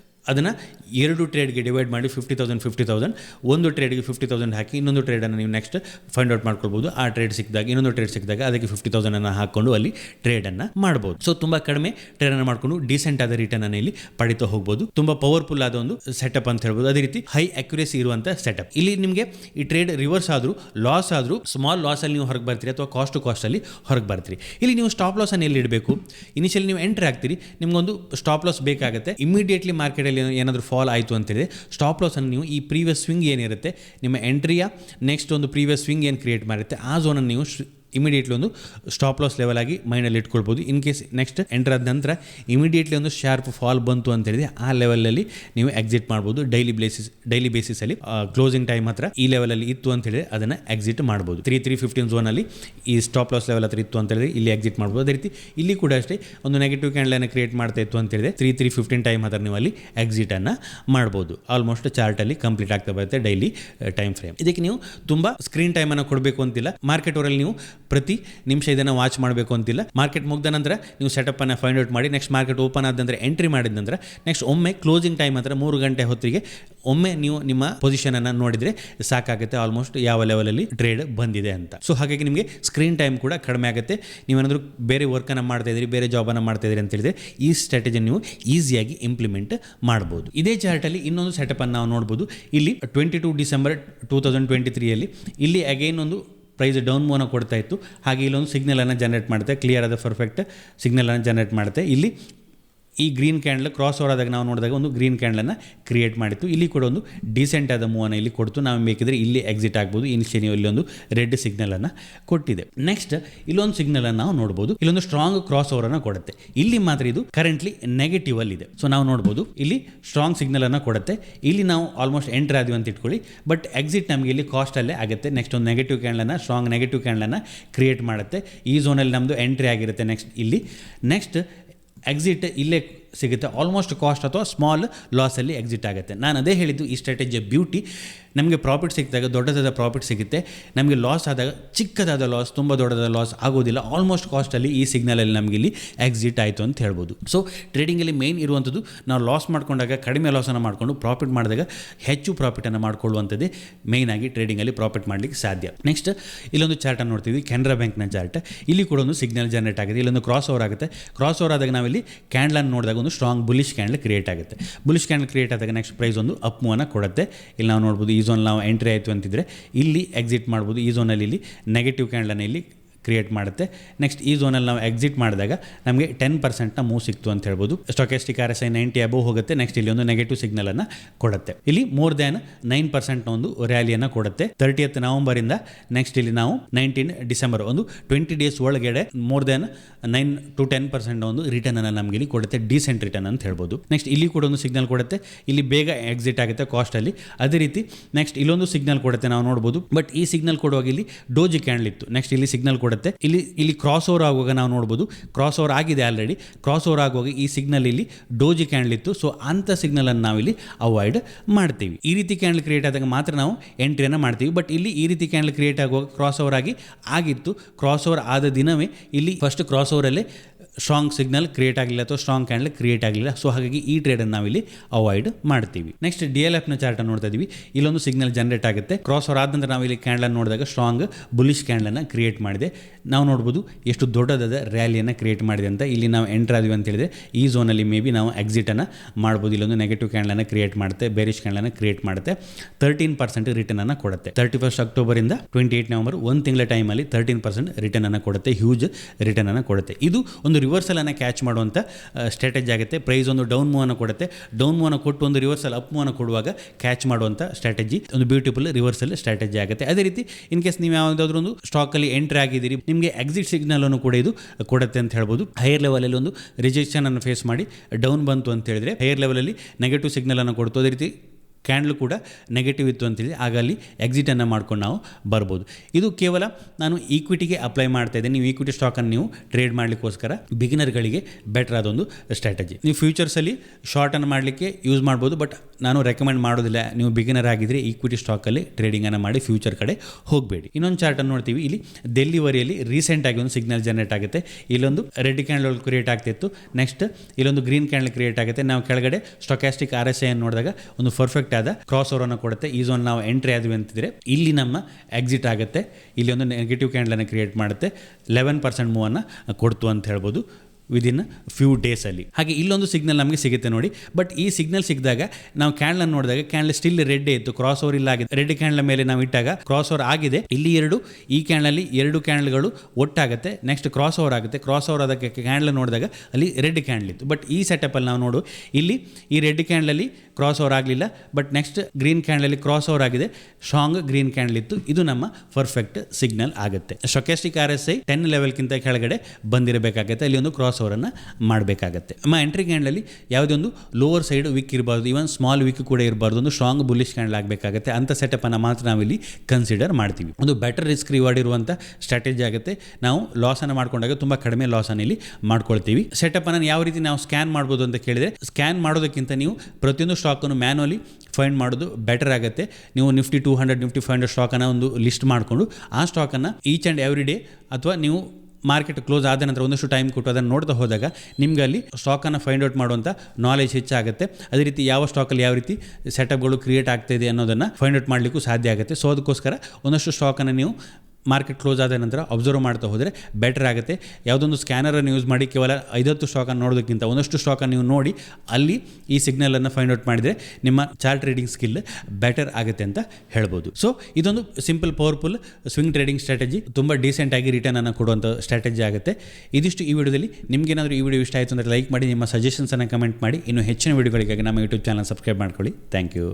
ಅದನ್ನು ಎರಡು ಟ್ರೇಡ್ಗೆ ಡಿವೈಡ್ ಮಾಡಿ ಫಿಫ್ಟಿ ತೌಸಂಡ್ ಫಿಫ್ಟಿ ತೌಸಂಡ್ ಒಂದು ಟ್ರೇಡ್ಗೆ ಫಿಫ್ಟಿ ತೌಸಂಡ್ ಹಾಕಿ ಇನ್ನೊಂದು ಟ್ರೇಡನ್ನು ನೀವು ನೆಕ್ಸ್ಟ್ ಫೈಂಡ್ ಔಟ್ ಮಾಡ್ಕೊಳ್ಬೋದು. ಆ ಟ್ರೇಡ್ ಸಿಕ್ಕಿದಾಗ, ಇನ್ನೊಂದು ಟ್ರೇಡ್ ಸಿಕ್ಕಿದಾಗ ಅದಕ್ಕೆ ಫಿಫ್ಟಿ ತೌಸಂಡನ್ನು ಹಾಕ್ಕೊಂಡು ಅಲ್ಲಿ ಟ್ರೇಡನ್ನು ಮಾಡ್ಬೋದು. ಸೊ ತುಂಬ ಕಡಿಮೆ ಟ್ರೇಡನ್ನು ಮಾಡಿಕೊಂಡು ಡೀಸೆಂಟ್ ಆದ ರಿಟರ್ನ್ ಅನ್ನು ಇಲ್ಲಿ ಪಡಿತಾ ಹೋಗ್ಬೋದು. ತುಂಬ ಪವರ್ಫುಲ್ ಆದ ಒಂದು ಸೆಟಪ್ ಅಂತ ಹೇಳ್ಬೋದು. ಅದೇ ರೀತಿ ಹೈ ಅಕ್ಯುರೇಸಿ ಇರುವಂಥ ಸೆಟಪ್ ಇಲ್ಲಿ ನಿಮಗೆ ಈ ಟ್ರೇಡ್ ರಿವರ್ಸ್ ಆದರೂ ಲಾಸ್ ಆದರೂ ಸ್ಮಾಲ್ ಲಾಸಲ್ಲಿ ನೀವು ಹೊರಗೆ ಬರ್ತೀರಿ ಅಥವಾ ಕಾಸ್ಟ್ ಟು ಕಾಸ್ಟಲ್ಲಿ ಹೊರಗೆ ಬರ್ತೀರಿ. ಇಲ್ಲಿ ನೀವು ಸ್ಟಾಪ್ ಲಾಸನ್ನು ಎಲ್ಲಿ ಇಡಬೇಕು? ಇನಿಷಿಯಲಿ ನೀವು ಎಂಟ್ರಿ ಆಗ್ತೀರಿ ನಿಮಗೊಂದು ಸ್ಟಾಪ್ ಲಾಸ್ ಬೇಕಾಗುತ್ತೆ. ಇಮಿಡಿಯೇಟ್ಲಿ ಮಾರ್ಕೆಟಲ್ಲಿ ಏನಾದರೂ ಫಾಲ್ ಆಯಿತು ಅಂತೇಳಿದ್ರೆ ಸ್ಟಾಪ್ ಲಾಸನ್ನು ನೀವು ಈ ಪ್ರೀವಿಯಸ್ ಸ್ವಿಂಗ್ ಏನಿರುತ್ತೆ, ನಿಮ್ಮ ಎಂಟ್ರಿಯ ನೆಕ್ಸ್ಟ್ ಒಂದು ಪ್ರೀವಿಯಸ್ ಸ್ವಿಂಗ್ ಏನು ಕ್ರಿಯೇಟ್ ಮಾಡಿರುತ್ತೆ, ಆ ಝೋನನ್ನು ನೀವು ಇಮಿಡಿಯೇಟ್ಲಿ ಒಂದು ಸ್ಟಾಪ್ ಲಾಸ್ ಲೆವೆಲ್ ಆಗಿ ಮೈಂಡಲ್ಲಿ ಇಟ್ಕೊಳ್ಬೋದು. ಇನ್ ಕೇಸ್ ನೆಕ್ಸ್ಟ್ ಎಂಟರ್ ಆದ ನಂತರ ಇಮಿಡಿಯೇಟ್ಲಿ ಒಂದು ಶಾರ್ಪ್ ಫಾಲ್ ಬಂತು ಅಂತ ಹೇಳಿದ್ರೆ ಆ ಲೆವೆಲಲ್ಲಿ ನೀವು ಎಕ್ಸಿಟ್ ಮಾಡ್ಬೋದು. ಡೈಲಿ ಬೇಸಿಸ್ ಡೈಲಿ ಬೇಸಿಸಲ್ಲಿ ಕ್ಲೋಸಿಂಗ್ ಟೈಮ್ ಹತ್ರ ಈ ಲೆವೆಲಲ್ಲಿ ಇತ್ತು ಅಂತ ಹೇಳಿದ್ರೆ ಅದನ್ನು ಎಕ್ಸಿಟ್ ಮಾಡ್ಬೋದು. ತ್ರೀ ತ್ರೀ ಫಿಫ್ಟೀನ್ ಝೋನಲ್ಲಿ ಈ ಸ್ಟಾಪ್ ಲಾಸ್ ಲೆವೆಲ್ ಹತ್ರ ಇತ್ತು ಅಂತ ಹೇಳಿದ್ರೆ ಇಲ್ಲಿ ಎಕ್ಸಿಟ್ ಮಾಡ್ಬೋದು. ಅದೇ ರೀತಿ ಇಲ್ಲಿ ಕೂಡ ಅಷ್ಟೇ ಒಂದು ನೆಗೆಟಿವ್ ಕ್ಯಾಂಡಲನ್ನು ಕ್ರಿಯೇಟ್ ಮಾಡ್ತಾ ಇತ್ತು ಅಂತ ಹೇಳಿದ್ರೆ ತ್ರೀ ತ್ರೀ ಫಿಫ್ಟೀನ್ ಟೈಮ್ ಹತ್ರ ನೀವು ಅಲ್ಲಿ ಎಕ್ಸಿಟನ್ನು ಮಾಡ್ಬೋದು. ಆಲ್ಮೋಸ್ಟ್ ಚಾರ್ಟಲ್ಲಿ ಕಂಪ್ಲೀಟ್ ಆಗ್ತಾ ಬರುತ್ತೆ ಡೈಲಿ ಟೈಮ್ ಫ್ರೇಮ್ ಇದಕ್ಕೆ ನೀವು ತುಂಬ ಸ್ಕ್ರೀನ್ ಟೈಮನ್ನು ಕೊಡಬೇಕು ಅಂತಿಲ್ಲ. ಮಾರ್ಕೆಟ್ ಅವರಲ್ಲಿ ನೀವು ಪ್ರತಿ ನಿಮಿಷ ಇದನ್ನು ವಾಚ್ ಮಾಡಬೇಕು ಅಂತಿಲ್ಲ. ಮಾರ್ಕೆಟ್ ಮುಗ್ದ ನಂತರ ನೀವು ಸೆಟಪನ್ನು ಫೈಂಡ್ ಔಟ್ ಮಾಡಿ ನೆಕ್ಸ್ಟ್ ಮಾರ್ಕೆಟ್ ಓಪನ್ ಆದ ಎಂಟ್ರಿ ಮಾಡಿದ ನೆಕ್ಸ್ಟ್ ಒಮ್ಮೆ ಕ್ಲೋಸಿಂಗ್ ಟೈಮ್ ಹತ್ರ ಮೂರು ಗಂಟೆ ಹೊತ್ತಿಗೆ ಒಮ್ಮೆ ನೀವು ನಿಮ್ಮ ಪೊಸಿಷನನ್ನು ನೋಡಿದರೆ ಸಾಕಾಗುತ್ತೆ ಆಲ್ಮೋಸ್ಟ್ ಯಾವ ಲೆವೆಲಲ್ಲಿ ಟ್ರೇಡ್ ಬಂದಿದೆ ಅಂತ. ಸೊ ಹಾಗಾಗಿ ನಿಮಗೆ ಸ್ಕ್ರೀನ್ ಟೈಮ್ ಕೂಡ ಕಡಿಮೆ ಆಗುತ್ತೆ. ನೀವೇನಾದರೂ ಬೇರೆ ವರ್ಕನ್ನು ಮಾಡ್ತಾ ಇದ್ದೀರಿ ಬೇರೆ ಜಾಬನ್ನು ಮಾಡ್ತಾ ಇದ್ದೀರಿ ಅಂತ ಹೇಳಿದ್ರೆ ಈ ಸ್ಟ್ರಾಟಜಿ ನೀವು ಈಸಿಯಾಗಿ ಇಂಪ್ಲಿಮೆಂಟ್ ಮಾಡ್ಬೋದು. ಇದೇ ಚಾರ್ಟಲ್ಲಿ ಇನ್ನೊಂದು ಸೆಟಪನ್ನು ನಾವು ನೋಡ್ಬೋದು. ಇಲ್ಲಿ twenty two December two thousand twenty ತ್ರೀಯಲ್ಲಿ ಇಲ್ಲಿ ಅಗೈನ್ ಒಂದು ಪ್ರೈಸ್ ಡೌನ್ ಮೋನ ಕೊಡ್ತಾ ಇತ್ತು. ಹಾಗೆ ಇಲ್ಲೊಂದು ಸಿಗ್ನಲನ್ನು ಜನರೇಟ್ ಮಾಡುತ್ತೆ. ಕ್ಲಿಯರ್ ಆದ ಪರ್ಫೆಕ್ಟ್ ಸಿಗ್ನಲನ್ನು ಜನರೇಟ್ ಮಾಡುತ್ತೆ. ಇಲ್ಲಿ ಈ ಗ್ರೀನ್ ಕ್ಯಾಂಡಲ್ ಕ್ರಾಸ್ ಓವರ್ ಆದಾಗ ನಾವು ನೋಡಿದಾಗ ಒಂದು ಗ್ರೀನ್ ಕ್ಯಾಂಡಲನ್ನು ಕ್ರಿಯೇಟ್ ಮಾಡಿತ್ತು. ಇಲ್ಲಿ ಕೂಡ ಒಂದು ಡೀಸೆಂಟ್ ಆದ ಮೂವನ್ನು ಇಲ್ಲಿ ಕೊಡ್ತು. ನಾವು ಬೇಕಿದ್ರೆ ಇಲ್ಲಿ ಎಕ್ಸಿಟ್ ಆಗ್ಬೋದು. ಇನಿಷಿಯಲಿ ಇಲ್ಲಿ ಒಂದು ರೆಡ್ ಸಿಗ್ನಲನ್ನು ಕೊಟ್ಟಿದೆ. ನೆಕ್ಸ್ಟ್ ಇಲ್ಲೊಂದು ಸಿಗ್ನಲನ್ನು ನಾವು ನೋಡ್ಬೋದು. ಇಲ್ಲೊಂದು ಸ್ಟ್ರಾಂಗ್ ಕ್ರಾಸ್ ಓವರನ್ನು ಕೊಡುತ್ತೆ. ಇಲ್ಲಿ ಮಾತ್ರ ಇದು ಕರೆಂಟ್ಲಿ ನೆಗೆಟಿವ್ ಅಲ್ಲಿ ಇದೆ. ಸೊ ನಾವು ನೋಡ್ಬೋದು. ಇಲ್ಲಿ ಸ್ಟ್ರಾಂಗ್ ಸಿಗ್ನಲ್ ಅನ್ನು ಕೊಡುತ್ತೆ. ಇಲ್ಲಿ ನಾವು ಆಲ್ಮೋಸ್ಟ್ ಎಂಟರ್ ಆದ್ವಿ ಅಂತ ಇಟ್ಕೊಳ್ಳಿ. ಬಟ್ ಎಕ್ಸಿಟ್ ನಮಗೆ ಇಲ್ಲಿ ಕಾಸ್ಟಲ್ಲೇ ಆಗುತ್ತೆ. ನೆಕ್ಸ್ಟ್ ಒಂದು ನೆಗೆಟಿವ್ ಕ್ಯಾಂಡಲನ್ನು ಸ್ಟ್ರಾಂಗ್ ನೆಗೆಟಿವ್ ಕ್ಯಾಂಡ್ಲನ್ನು ಕ್ರಿಯೇಟ್ ಮಾಡುತ್ತೆ. ಈ ಝೋನಲ್ಲಿ ನಮ್ಮದು ಎಂಟ್ರಿ ಆಗಿರುತ್ತೆ ನೆಕ್ಸ್ಟ್ ಇಲ್ಲಿ. ನೆಕ್ಸ್ಟ್ ಎಕ್ಸಿಟ್ ಇಲ್ಲೇ ಸಿಗುತ್ತೆ. ಆಲ್ಮೋಸ್ಟ್ ಕಾಸ್ಟ್ ಅಥವಾ ಸ್ಮಾಲ್ ಲಾಸಲ್ಲಿ ಎಕ್ಸಿಟ್ ಆಗುತ್ತೆ. ನಾನು ಅದೇ ಹೇಳಿದ್ದು ಈ ಸ್ಟ್ರಾಟಜಿಯ ಬ್ಯೂಟಿ ನಮಗೆ ಪ್ರಾಫಿಟ್ ಸಿಕ್ಕಿದಾಗ ದೊಡ್ಡದಾದ ಪ್ರಾಫಿಟ್ ಸಿಗುತ್ತೆ. ನಮಗೆ ಲಾಸ್ ಆದಾಗ ಚಿಕ್ಕದಾದ ಲಾಸ್ ತುಂಬ ದೊಡ್ಡದಾದ ಲಾಸ್ ಆಗೋದಿಲ್ಲ. ಆಲ್ಮೋಸ್ಟ್ ಕಾಸ್ಟಲ್ಲಿ ಈ ಸಿಗ್ನಲಲ್ಲಿ ನಮಗೆ ಇಲ್ಲಿ ಎಕ್ಸಿಟ್ ಆಯಿತು ಅಂತ ಹೇಳ್ಬೋದು. ಸೊ ಟ್ರೇಡಿಂಗಲ್ಲಿ ಮೇನ್ ಇರುವಂಥದ್ದು ನಾವು ಲಾಸ್ ಮಾಡ್ಕೊಂಡಾಗ, ಕಡಿಮೆ ಲಾಸನ್ನು ಮಾಡಿಕೊಂಡು ಪ್ರಾಫಿಟ್ ಮಾಡಿದಾಗ ಹೆಚ್ಚು ಪ್ರಾಫಿಟನ್ನು ಮಾಡ್ಕೊಳ್ಳುವಂಥದ್ದೇ ಮೇಯ್ನಾಗಿ ಟ್ರೇಡಿಂಗಲ್ಲಿ ಪ್ರಾಫಿಟ್ ಮಾಡಲಿಕ್ಕೆ ಸಾಧ್ಯ. ನೆಕ್ಸ್ಟ್ ಇಲ್ಲೊಂದು ಚಾರ್ಟನ್ನು ನೋಡ್ತೀವಿ. ಕೆನರಾ ಬ್ಯಾಂಕ್ನ ಚಾರ್ಟ್ ಇಲ್ಲಿ ಕೂಡ ಒಂದು ಸಿಗ್ನಲ್ ಜನರೇಟ್ ಆಗಿದೆ. ಇಲ್ಲೊಂದು ಕ್ರಾಸ್ ಓವರ್ ಆಗುತ್ತೆ. ಕ್ರಾಸ್ ಓವರ್ ಆದಾಗ ನಾವಿಲ್ಲಿ ಕ್ಯಾಂಡ್ಲನ್ನು ನೋಡಿದಾಗ ಒಂದು ಸ್ಟ್ರಾಂಗ್ ಬುಲಿಶ್ ಕ್ಯಾಂಡಲ್ ಕ್ರಿಯೇಟ್ ಆಗುತ್ತೆ. ಬುಲಿಶ್ ಕ್ಯಾಂಡಲ್ ಕ್ರಿಯೇಟ್ ಆದಾಗ ನೆಕ್ಸ್ಟ್ ಪ್ರೈಸ್ ಒಂದು ಅಪ್ ಮೂವನ್ನು ಕೊಡುತ್ತೆ. ಇಲ್ಲಿ ನಾವು ನೋಡ್ಬೋದು ಈ ಝೋನ್ ನಾವು ಎಂಟ್ರಿ ಆಯಿತು ಅಂತಿದ್ರೆ, ಇಲ್ಲಿ ಎಕ್ಸಿಟ್ ಮಾಡ್ಬೋದು ಈ ಝೋನಲ್ಲಿ ಇಲ್ಲಿ ನೆಗೆಟಿವ್ ಕ್ಯಾಂಡಲನ್ನು ಇಲ್ಲಿ ಕ್ರಿಯೇಟ್ ಮಾಡುತ್ತೆ. ನೆಕ್ಸ್ಟ್ ಈ ಝೋನಲ್ಲಿ ನಾವು ಎಕ್ಸಿಟ್ ಮಾಡಿದಾಗ ನಮಗೆ ಟೆನ್ ಪರ್ಸೆಂಟ್ನ ಮೂವ್ ಸಿಕ್ತು ಅಂತ ಹೇಳ್ಬೋದು. Stochastic R S I ninety above ಹೋಗುತ್ತೆ. ನೆಕ್ಸ್ಟ್ ಇಲ್ಲಿ ಒಂದು ನೆಗೆಟಿವ್ ಸಿಗ್ನಲನ್ನು ಕೊಡುತ್ತೆ. ಇಲ್ಲಿ ಮೋರ್ ದ್ಯಾನ್ ನೈನ್ ಪರ್ಸೆಂಟ್ನ ಒಂದು ರ್ಯಾಲಿಯನ್ನು ಕೊಡುತ್ತೆ. ತರ್ಟಿಯತ್ ನವಂಬರಿಂದ ನೆಕ್ಸ್ಟ್ ಇಲ್ಲಿ ನಾವು ನೈನ್ಟೀನ್ ಡಿಸೆಂಬರ್ ಒಂದು ಟ್ವೆಂಟಿ ಡೇಸ್ ಒಳಗಡೆ more than nine to ten percent ಒಂದು ರಿಟರ್ನ್ ಅನ್ನು ನಮಗೆ ಇಲ್ಲಿ ಕೊಡುತ್ತೆ. ಡೀಸೆಂಟ್ ರಿಟರ್ನ್ ಅಂತ ಹೇಳ್ಬೋದು. ನೆಕ್ಸ್ಟ್ ಇಲ್ಲಿ ಕೂಡ ಒಂದು ಸಿಗ್ನಲ್ ಕೊಡುತ್ತೆ. ಇಲ್ಲಿ ಬೇಗ ಎಕ್ಸಿಟ್ ಆಗುತ್ತೆ ಕಾಸ್ಟಲ್ಲಿ ಅದೇ ರೀತಿ ನೆಕ್ಸ್ಟ್ ಇಲ್ಲೊಂದು ಸಿಗ್ನಲ್ ಕೊಡುತ್ತೆ ನಾವು ನೋಡ್ಬೋದು. ಬಟ್ ಈ ಸಿಗ್ನಲ್ ಕೊಡುವಾಗ ಇಲ್ಲಿ ಡೋಜಿ ಕ್ಯಾಂಡಲ್ ಇತ್ತು. ನೆಕ್ಸ್ಟ್ ಇಲ್ಲಿ ಸಿಗ್ನಲ್ ಕೊಡುತ್ತೆ. ಇಲ್ಲಿ ಇಲ್ಲಿ ಕ್ರಾಸ್ ಓವರ್ ಆಗುವಾಗ ನಾವು ನೋಡ್ಬೋದು ಕ್ರಾಸ್ ಓವರ್ ಆಗಿದೆ ಆಲ್ರೆಡಿ ಕ್ರಾಸ್ ಓವರ್ ಆಗುವಾಗ ಈ ಸಿಗ್ನಲ್ ಇಲ್ಲಿ ಡೋಜಿ ಕ್ಯಾಂಡಲ್ ಇತ್ತು. ಸೊ ಅಂಥ ಸಿಗ್ನಲನ್ನು ನಾವಿಲ್ಲಿ ಅವಾಯ್ಡ್ ಮಾಡ್ತೀವಿ. ಈ ರೀತಿ ಕ್ಯಾಂಡಲ್ ಕ್ರಿಯೇಟ್ ಆದಾಗ ಮಾತ್ರ ನಾವು ಎಂಟ್ರಿಯನ್ನು ಮಾಡ್ತೀವಿ. ಬಟ್ ಇಲ್ಲಿ ಈ ರೀತಿ ಕ್ಯಾಂಡಲ್ ಕ್ರಿಯೇಟ್ ಆಗುವಾಗ ಕ್ರಾಸ್ ಓವರ್ ಆಗಿ, ಆಗಿತ್ತು. ಕ್ರಾಸ್ ಓವರ್ ಆದ ದಿನವೇ ಇಲ್ಲಿ ಫಸ್ಟ್ ಕ್ರಾಸ್ ಓವರಲ್ಲೇ ಸ್ಟ್ರಾಂಗ್ ಸಿಗ್ನಲ್ ಕ್ರಿಯೇಟ್ ಆಗಲಿಲ್ಲ ಅಥವಾ ಸ್ಟ್ರಾಂಗ್ ಕ್ಯಾಂಡಲ್ ಕ್ರಿಯೇಟ್ ಆಗಲಿಲ್ಲ ಸೊ ಹಾಗಾಗಿ ಈ ಟ್ರೇಡನ್ನು ನಾವಿಲ್ಲಿ ಅವಾಯ್ಡ್ ಮಾಡ್ತೀವಿ. ನೆಕ್ಸ್ಟ್ ಡಿ ಎಲ್ ಎಫ್ನ ಚಾರ್ಟ್ ನೋಡ್ತಾ ಇದೀವಿ. ಇಲ್ಲೊಂದು ಸಿಗ್ನಲ್ ಜನರೇಟ್ ಆಗುತ್ತೆ. ಕ್ರಾಸ್ ಅವರ್ ಆದ ನಂತರ ನಾವು ಇಲ್ಲಿ ಕ್ಯಾಂಡಲನ್ನು ನೋಡಿದಾಗ ಸ್ಟ್ರಾಂಗ್ ಬುಲಿಶ್ ಕ್ಯಾಂಡಲನ್ನು ಕ್ರಿಯೇಟ್ ಮಾಡಿದೆ. ನಾವು ನೋಡ್ಬೋದು ಎಷ್ಟು ದೊಡ್ಡದಾದ ರ್ಯಾಲಿಯನ್ನು ಕ್ರಿಯೇಟ್ ಮಾಡಿದೆ ಅಂತ. ಇಲ್ಲಿ ನಾವು ಎಂಟರ್ ಆದ್ವಿ ಅಂತ ಹೇಳಿದ್ರೆ, ಈ ಝೋನಲ್ಲಿ ಮೇ ಬಿ ನಾವು ಎಕ್ಸಿಟನ್ನು ಮಾಡ್ಬೋದು. ಇಲ್ಲೊಂದು ನೆಗೆಟಿವ್ ಕ್ಯಾಂಡಲನ್ನು ಕ್ರಿಯೇಟ್ ಮಾಡುತ್ತೆ ಬೇರಿಶ್ ಕ್ಯಾಂಡಲನ್ನು ಕ್ರಿಯೇಟ್ ಮಾಡುತ್ತೆ. ತರ್ಟೀನ್ ಪರ್ಸೆಂಟ್ ರಿಟರ್ನ್ ಅನ್ನು ಕೊಡುತ್ತೆ. ತರ್ಟಿ ಫಸ್ಟ್ ಅಕ್ಟೋಬರಿಂದ ಟ್ವೆಂಟಿ ಏಯ್ಟ್ ನವಂಬರ್ ಒಂದು ತಿಂಗಳ ಟೈಮಲ್ಲಿ ತರ್ಟೀನ್ ಪರ್ಸೆಂಟ್ ರಿಟರ್ನ್ ಅನ್ನು ಕೊಡುತ್ತೆ. ಹ್ಯೂಜ್ ರಿಟರ್ನ್ ಅನ್ನು ಕೊಡುತ್ತೆ. ಇದು ಒಂದು ರಿವರ್ಸಲ್ ಅನ್ನು ಕ್ಯಾಚ್ ಮಾಡುವಂಥ ಸ್ಟ್ರಾಟಜಿ ಆಗುತ್ತೆ. ಪ್ರೈಸ್ ಒಂದು ಡೌನ್ ಮೂವ್ ಅನ್ನು ಕೊಡುತ್ತೆ. ಡೌನ್ ಮೂವ್ ಅನ್ನು ಕೊಟ್ಟು ಒಂದು ರಿವರ್ಸಲ್ ಅಪ್ ಮೂವ್ ಅನ್ನು ಕೊಡುವಾಗ ಕ್ಯಾಚ್ ಮಾಡುವಂಥ ಸ್ಟ್ರಾಟಜಿ ಒಂದು ಬ್ಯೂಟಿಫುಲ್ ರಿವರ್ಸಲ್ ಸ್ಟ್ರಾಟಜಿ ಆಗುತ್ತೆ. ಅದೇ ರೀತಿ ಇನ್ ಕೇಸ್ ನೀವು ಯಾವುದಾದ್ರೂ ಒಂದು ಸ್ಟಾಕಲ್ಲಿ ಎಂಟ್ರಿ ಆಗಿದ್ದೀರಿ, ನಿಮಗೆ ಎಕ್ಸಿಟ್ ಸಿಗ್ನಲ್ ಅನ್ನು ಕೂಡ ಇದು ಕೊಡುತ್ತೆ ಅಂತ ಹೇಳ್ಬೋದು. ಹೈಯರ್ ಲೆವೆಲಲ್ಲಿ ಒಂದು ರಿಜೆಕ್ಷನ್ ಅನ್ನು ಫೇಸ್ ಮಾಡಿ ಡೌನ್ ಬಂತು ಅಂತ ಹೇಳಿದ್ರೆ ಹೈಯರ್ ಲೆವೆಲಲ್ಲಿ ನೆಗೆಟಿವ್ ಸಿಗ್ನಲ್ ಅನ್ನು ಕೊಡ್ತು. ಅದೇ ರೀತಿ ಕ್ಯಾಂಡ್ಲ್ ಕೂಡ ನೆಗೆಟಿವ್ ಇತ್ತು ಅಂತೇಳಿ ಆಗ ಅಲ್ಲಿ ಎಕ್ಸಿಟನ್ನು ಮಾಡ್ಕೊಂಡು ನಾವು ಬರ್ಬೋದು. ಇದು ಕೇವಲ ನಾನು ಈಕ್ವಿಟಿಗೆ ಅಪ್ಲೈ ಮಾಡ್ತಾ ಇದ್ದೇನೆ. ನೀವು ಈಕ್ವಿಟಿ ಸ್ಟಾಕನ್ನು ನೀವು ಟ್ರೇಡ್ ಮಾಡಲಿಕ್ಕೋಸ್ಕರ ಬಿಗಿನರ್ಗಳಿಗೆ ಬೆಟರ್ ಆದೊಂದು ಸ್ಟ್ರಾಟಜಿ ನೀವು ಫ್ಯೂಚರ್ಸಲ್ಲಿ ಶಾರ್ಟನ್ನು ಮಾಡಲಿಕ್ಕೆ ಯೂಸ್ ಮಾಡ್ಬೋದು ಬಟ್ ನಾನು ರೆಕಮೆಂಡ್ ಮಾಡೋದಿಲ್ಲ. ನೀವು ಬಿಗಿನರ್ ಆಗಿದ್ದರೆ ಈಕ್ವಿಟಿ ಸ್ಟಾಕಲ್ಲಿ ಟ್ರೇಡಿಂಗನ್ನು ಮಾಡಿ ಫ್ಯೂಚರ್ ಕಡೆ ಹೋಗಬೇಡಿ. ಇನ್ನೊಂದು ಚಾರ್ಟನ್ನು ನೋಡ್ತೀವಿ. ಇಲ್ಲಿ ಡೆಲ್ಲಿವರಿಯಲ್ಲಿ ರೀಸೆಂಟಾಗಿ ಒಂದು ಸಿಗ್ನಲ್ ಜನರೇಟ್ ಆಗುತ್ತೆ. ಇಲ್ಲೊಂದು ರೆಡ್ ಕ್ಯಾಂಡಲ್ ಕ್ರಿಯೇಟ್ ಆಗ್ತಿತ್ತು ನೆಕ್ಸ್ಟ್ ಇಲ್ಲೊಂದು ಗ್ರೀನ್ ಕ್ಯಾಂಡಲ್ ಕ್ರಿಯೇಟ್ ಆಗುತ್ತೆ. ನಾವು ಕೆಳಗಡೆ ಸ್ಟೊಕ್ಯಾಸ್ಟಿಕ್ ಆರ್ ಎಸ್ ಐ ಅನ್ನು ನೋಡಿದಾಗ ಒಂದು ಪರ್ಫೆಕ್ಟ್ ಆದ ಕ್ರಾಸ್ ಅನ್ನು ಕೊಡುತ್ತೆ. ಈ ಝೋನ್ ನಾವು ಎಂಟ್ರಿ ಆದ್ವಿ ಅಂತಿದ್ರೆ ಇಲ್ಲಿ ನಮ್ಮ ಎಕ್ಸಿಟ್ ಆಗುತ್ತೆ. ಇಲ್ಲಿ ಒಂದು ನೆಗೆಟಿವ್ ಕ್ಯಾಂಡಲನ್ನು ಕ್ರಿಯೇಟ್ ಮಾಡುತ್ತೆ. ಲೆವೆನ್ ಪರ್ಸೆಂಟ್ ಮೂವನ್ನು ಕೊಡ್ತು ಅಂತ ಹೇಳ್ಬೋದು. ವಿದಿನ್ ಫ್ಯೂ ಡೇಸಲ್ಲಿ ಹಾಗೆ ಇಲ್ಲೊಂದು ಸಿಗ್ನಲ್ ನಮಗೆ ಸಿಗುತ್ತೆ ನೋಡಿ. ಬಟ್ ಈ ಸಿಗ್ನಲ್ ಸಿಕ್ಕಿದಾಗ ನಾವು ಕ್ಯಾಂಡಲ್ ನೋಡಿದಾಗ ಕ್ಯಾಂಡಲ್ ಸ್ಟಿಲ್ ರೆಡ್ ಇತ್ತು ಕ್ರಾಸ್ ಓವರ್ ಇಲ್ಲ ಆಗಿದೆ. ರೆಡ್ ಕ್ಯಾಂಡಲ್ ಮೇಲೆ ನಾವು ಇಟ್ಟಾಗ ಕ್ರಾಸ್ ಓವರ್ ಆಗಿದೆ. ಇಲ್ಲಿ ಎರಡು, ಈ ಕ್ಯಾಂಡಲಲ್ಲಿ ಎರಡು ಕ್ಯಾಂಡಲ್ಗಳು ಒಟ್ಟಾಗುತ್ತೆ. ನೆಕ್ಸ್ಟ್ ಕ್ರಾಸ್ ಓವರ್ ಆಗುತ್ತೆ. ಕ್ರಾಸ್ ಓವರ್ ಅದಕ್ಕೆ ಕ್ಯಾಂಡಲ್ ನೋಡಿದಾಗ ಅಲ್ಲಿ ರೆಡ್ ಕ್ಯಾಂಡಲ್ ಇತ್ತು. ಬಟ್ ಈ ಸೆಟಪಲ್ಲಿ ನಾವು ನೋಡು, ಇಲ್ಲಿ ಈ ರೆಡ್ ಕ್ಯಾಂಡಲಲ್ಲಿ ಕ್ರಾಸ್ ಓವರ್ ಆಗಲಿಲ್ಲ. ಬಟ್ ನೆಕ್ಸ್ಟ್ ಗ್ರೀನ್ ಕ್ಯಾಂಡಲಲ್ಲಿ ಕ್ರಾಸ್ ಓವರ್ ಆಗಿದೆ. ಸ್ಟ್ರಾಂಗ್ ಗ್ರೀನ್ ಕ್ಯಾಂಡಲ್ ಇತ್ತು. ಇದು ನಮ್ಮ ಪರ್ಫೆಕ್ಟ್ ಸಿಗ್ನಲ್ ಆಗುತ್ತೆ. Stochastic R S I ten ಲೆವೆಲ್ಗಿಂತ ಕೆಳಗಡೆ ಬಂದಿರಬೇಕಾಗುತ್ತೆ. ಅಲ್ಲಿ ಒಂದು ಕ್ರಾಸ್ ಓವರನ್ನು ಮಾಡಬೇಕಾಗತ್ತೆ. ನಮ್ಮ ಎಂಟ್ರಿ ಕ್ಯಾಂಡಲಲ್ಲಿ ಯಾವುದೇ ಒಂದು ಲೋವರ್ ಸೈಡ್ ವಿಕ್ ಇರಬಾರ್ದು ಈವನ್ ಸ್ಮಾಲ್ ವಿಕ್ ಕೂಡ ಇರಬಾರ್ದು, ಒಂದು ಸ್ಟ್ರಾಂಗ್ ಬುಲಿಶ್ ಕ್ಯಾಂಡಲ್ ಆಗಬೇಕಾಗುತ್ತೆ. ಅಂಥ ಸೆಟಪನ್ನು ಮಾತ್ರ ನಾವಿಲ್ಲಿ ಕನ್ಸಿಡರ್ ಮಾಡ್ತೀವಿ. ಒಂದು ಬೆಟರ್ ರಿಸ್ಕ್ ರಿವಾರ್ಡ್ ಇರುವಂಥ ಸ್ಟ್ರಾಟಜಿ ಆಗುತ್ತೆ. ನಾವು ಲಾಸನ್ನು ಮಾಡ್ಕೊಂಡಾಗ ತುಂಬ ಕಡಿಮೆ ಲಾಸನ್ನು ಇಲ್ಲಿ ಮಾಡ್ಕೊಳ್ತೀವಿ. ಸೆಟಪನ್ನು ಯಾವ ರೀತಿ ನಾವು ಸ್ಕ್ಯಾನ್ ಮಾಡ್ಬೋದು ಅಂತ ಕೇಳಿದರೆ ಸ್ಕ್ಯಾನ್ ಮಾಡೋದಕ್ಕಿಂತ ನೀವು ಪ್ರತಿಯೊಂದು ಸ್ಟಾಕನ್ನು ಮ್ಯಾನ್ಯಲಿ ಫೈಂಡ್ ಮಾಡೋದು ಬೆಟರ್ ಆಗುತ್ತೆ. ನೀವು Nifty two hundred Nifty five hundred ಸ್ಟಾಕನ್ನು ಒಂದು ಲಿಸ್ಟ್ ಮಾಡಿಕೊಂಡು, ಆ ಸ್ಟಾಕನ್ನು ಈಚ್ ಆ್ಯಂಡ್ ಎವ್ರಿ ಡೇ ಅಥವಾ ನೀವು ಮಾರ್ಕೆಟ್ ಕ್ಲೋಸ್ ಆದ ನಂತರ ಒಂದಷ್ಟು ಟೈಮ್ ಕೊಟ್ಟು ಅದನ್ನು ನೋಡ್ತಾ ಹೋದಾಗ ನಿಮ್ಗೆ ಅಲ್ಲಿ ಸ್ಟಾಕನ್ನು ಫೈಂಡ್ ಔಟ್ ಮಾಡುವಂಥ ನಾಲೆಜ್ ಹೆಚ್ಚಾಗುತ್ತೆ. ಅದೇ ರೀತಿ ಯಾವ ಸ್ಟಾಕಲ್ಲಿ ಯಾವ ರೀತಿ ಸೆಟಪ್ಗಳು ಕ್ರಿಯೇಟ್ ಆಗ್ತಾ ಇದೆ ಅನ್ನೋದನ್ನು ಫೈಂಡ್ ಔಟ್ ಮಾಡಲಿಕ್ಕೂ ಸಾಧ್ಯ ಆಗುತ್ತೆ. ಸೊ ಅದಕ್ಕೋಸ್ಕರ ಒಂದಷ್ಟು ಸ್ಟಾಕನ್ನು ನೀವು ಮಾರ್ಕೆಟ್ ಕ್ಲೋಸ್ ಆದ ನಂತರ ಅಬ್ಸರ್ವ್ ಮಾಡ್ತಾ ಹೋದರೆ ಬೆಟರ್ ಆಗುತ್ತೆ. ಯಾವುದೊಂದು ಸ್ಕ್ಯಾನರನ್ನು ಯೂಸ್ ಮಾಡಿ ಕೇವಲ ಐದತ್ತು ಸ್ಟಾಕನ್ನು ನೋಡೋದಕ್ಕಿಂತ ಒಂದಷ್ಟು ಸ್ಟಾಕನ್ನು ನೀವು ನೋಡಿ, ಅಲ್ಲಿ ಈ ಸಿಗ್ನಲನ್ನು ಫೈಂಡ್ ಔಟ್ ಮಾಡಿದರೆ ನಿಮ್ಮ ಚಾರ್ಟ್ ಟ್ರೇಡಿಂಗ್ ಸ್ಕಿಲ್ ಬೆಟರ್ ಆಗುತ್ತೆ ಅಂತ ಹೇಳ್ಬೋದು. ಸೊ ಇದೊಂದು simple powerful swing trading strategy ತುಂಬ ಡೀಸೆಂಟ್ ಆಗಿ ರಿಟರ್ನ್ ಅನ್ನು ಕೊಡುವಂಥ ಸ್ಟ್ರಾಟಜಿ ಆಗುತ್ತೆ. ಇದಿಷ್ಟು ಈ ವಿಡಿಯೋದಲ್ಲಿ. ನಿಮಗೇನಾದರೂ ಈ ವಿಡಿಯೋ ಇಷ್ಟ ಆಯಿತು ಅಂದರೆ ಲೈಕ್ ಮಾಡಿ, ನಿಮ್ಮ ಸಜೆಷನ್ಸನ್ನು ಕಮೆಂಟ್ ಮಾಡಿ. ಇನ್ನು ಹೆಚ್ಚಿನ ವಿಡಿಯೋಗಳಿಗಾಗಿ ನಮ್ಮ ಯೂಟ್ಯೂಬ್ ಚಾನಲ್ ಸಬ್ಸ್ಕ್ರೈಬ್ ಮಾಡ್ಕೊಳ್ಳಿ. Thank you